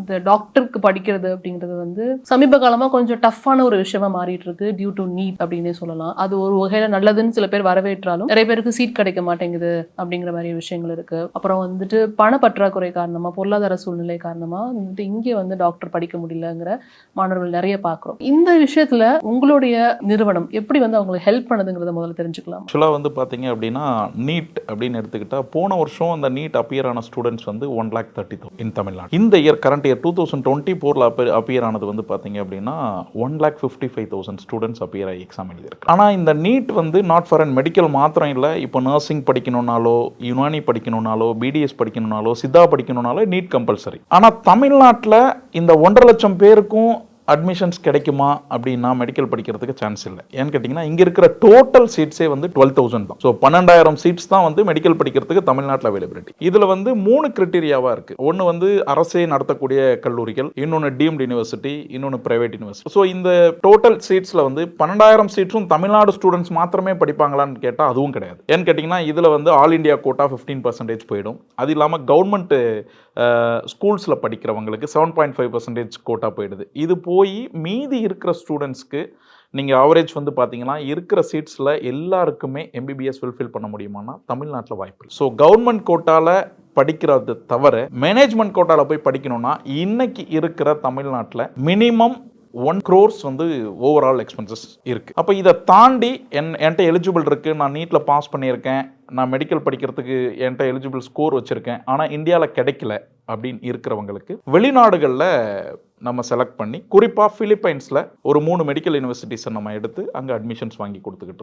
இந்த டாக்டருக்கு படிக்கிறது அப்படிங்கிறது வந்து சமீப காலமாக கொஞ்சம் டஃப்பான ஒரு விஷயமா மாறிட்டு இருக்கு டியூ டு நீட் அப்படின்னே சொல்லலாம். அது ஒரு வகையில நல்லதுன்னு சில பேர் வரவேற்றாலும் நிறைய பேருக்கு சீட் கிடைக்க மாட்டேங்குது அப்படிங்கிற மாதிரி விஷயங்கள் இருக்கு. அப்புறம் வந்துட்டு பண பற்றாக்குறை காரணமா பொருளாதார சூழ்நிலை காரணமா வந்துட்டு இங்கே வந்து டாக்டர் படிக்க முடியலங்கிற மாணவர்கள் நிறைய பார்க்குறோம் இந்த விஷயத்துல உங்களுடைய நிறுவனம் எப்படி வந்து அவங்களுக்கு ஹெல்ப் பண்ணுதுங்கிறத முதல்ல தெரிஞ்சுக்கலாம். ஆக்சுவலாக வந்து பார்த்தீங்க அப்படின்னா நீட் அப்படின்னு எடுத்துக்கிட்டா போன வருஷம் அந்த நீட் அப்பியர் ஆன ஸ்டூடெண்ட்ஸ் வந்து one lakh thirty thou in Tamil Nadu இந்த year current year two thousand twenty ஃபோரில் அப்பியர் ஆனது வந்து பார்த்தீங்க அப்படின்னா one lakh fifty five thousand students appear ஆகி எக்ஸாம் எழுதியிருக்கு. ஆனால் இந்த நீட் வந்து நாட் ஃபார் அண்ட் மெடிக்கல் மாத்திரம் இல்லை. இப்போ நர்சிங் படிக்கணும்னாலோ யுனானி படிக்கணும்னாலோ பிடிஎஸ் படிக்கணும்னாலோ சித்தா படிக்கணும்னாலோ நீட் கம்பல்சரி ஆனால் தமிழ்நாட்டில் இந்த ஒன்றரை லட்சம் பேருக்கும் அட்மிஷன்ஸ் கிடைக்குமா அப்படின்னா மெடிக்கல் படிக்கிறதுக்கு சான்ஸ் இல்லை. ஏன்னு கேட்டிங்கன்னா இங்கே இருக்கிற டோட்டல் சீட்ஸே வந்து டுவெல் தௌசண்ட் தான். ஸோ பன்னெண்டாயிரம் சீட்ஸ் தான் வந்து மெடிக்கல் படிக்கிறதுக்கு தமிழ்நாட்டில் அவைலபிலிட்டி இதில் வந்து மூணு கிரிட்டீரியாவாக இருக்குது ஒன்று வந்து அரசே நடத்தக்கூடிய கல்லூரிகள் இன்னொன்று டீம்டு யூனிவர்சிட்டி இன்னொன்று பிரைவேட் யூனிவர்சிட்டி ஸோ இந்த டோட்டல் சீட்ஸில் வந்து பன்னெண்டாயிரம் சீட்ஸும் தமிழ்நாடு ஸ்டூடெண்ட்ஸ் மாத்திரமே படிப்பாங்களான்னு கேட்டால் அதுவும் கிடையாது. ஏன்னு கேட்டிங்கன்னா இதில் வந்து all India quota fifteen percentage போயிடும். அது இல்லாமல் கவர்மெண்ட் ஸ்கூல்ஸில் படிக்கிறவங்களுக்கு seven point five percentage quota போயிடுது. இது போய் மீதி இருக்கிற ஸ்டூடெண்ட்ஸ்க்கு நீங்கள் ஆவரேஜ் வந்து பார்த்தீங்கன்னா இருக்கிற சீட்ஸில் எல்லாருக்குமே எம்பிபிஎஸ் ஃபுல்ஃபில் பண்ண முடியுமானா தமிழ்நாட்டில் வாய்ப்பு ஸோ கவர்மெண்ட் கோட்டாவில் படிக்கிறது தவிர மேனேஜ்மெண்ட் கோட்டாவில் போய் படிக்கணும்னா இன்னைக்கு இருக்கிற தமிழ்நாட்டில் மினிமம் ஒன் க்ரோர்ஸ் வந்து ஓவரால் எக்ஸ்பென்சஸ் இருக்குது அப்போ இதை தாண்டி என் என்கிட்ட எலிஜிபிள் இருக்குது நான் நீட்டில் பாஸ் பண்ணியிருக்கேன். நான் மெடிக்கல் படிக்கிறதுக்கு என்கிட்ட எலிஜிபிள் ஸ்கோர் வச்சுருக்கேன். ஆனால் இந்தியாவில் கிடைக்கல அப்படின்னு இருக்கிறவங்களுக்கு வெளிநாடுகளில் நம்ம செலக்ட் பண்ணி குறிப்பாக ஃபிலிப்பைன்ஸில் ஒரு மூணு மெடிக்கல் யூனிவர்சிட்டிஸை நம்ம எடுத்து அங்கே அட்மிஷன்ஸ் வாங்கி கொடுத்துக்கிட்டு